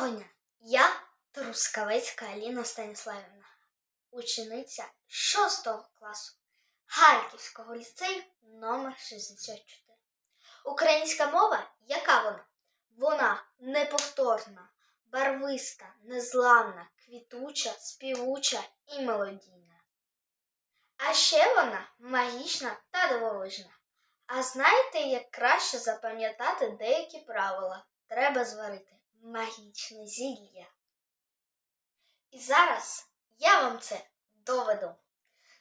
Доброго! Я Трускавецька Аліна Станіславівна, учениця 6 класу Харківського ліцею номер 64. Українська мова яка вона? Вона неповторна, барвиста, незламна, квітуча, співуча і мелодійна. А ще вона магічна та дивовижна. А знаєте, як краще запам'ятати деякі правила? Треба зварити магічне зілля. І зараз я вам це доведу.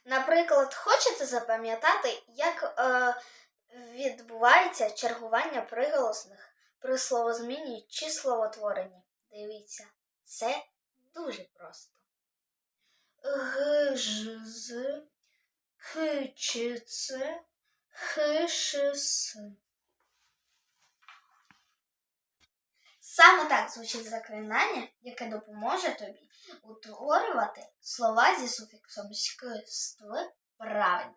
Наприклад, хочете запам'ятати, як е, відбувається чергування приголосних при словозміні чи словотворенні? Дивіться, це дуже просто. Г, ж, з, х, ш. Саме так звучить заклинання, яке допоможе тобі утворювати слова зі суфіксом ств правильно.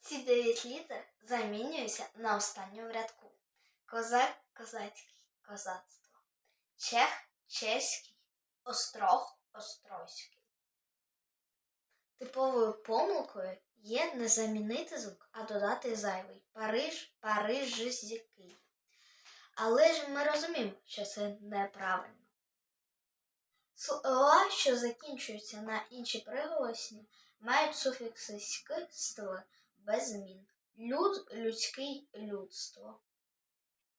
Ці дев'ять літер замінюються на останньому рядку. Козак козацький козацтво. Чех чеський. Острог острозький. Типовою помилкою є не замінити звук, а додати зайвий. Париж, парижський. Але ж ми розуміємо, що це неправильно. Слова, що закінчуються на інші приголосні, мають суфікси ськ, ств без змін. Люд, людський, людство.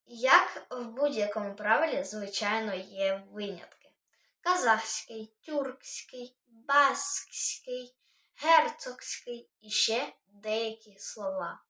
Як в будь-якому правилі, звичайно, є винятки. Казахський, тюркський, баскський, герцогський і ще деякі слова.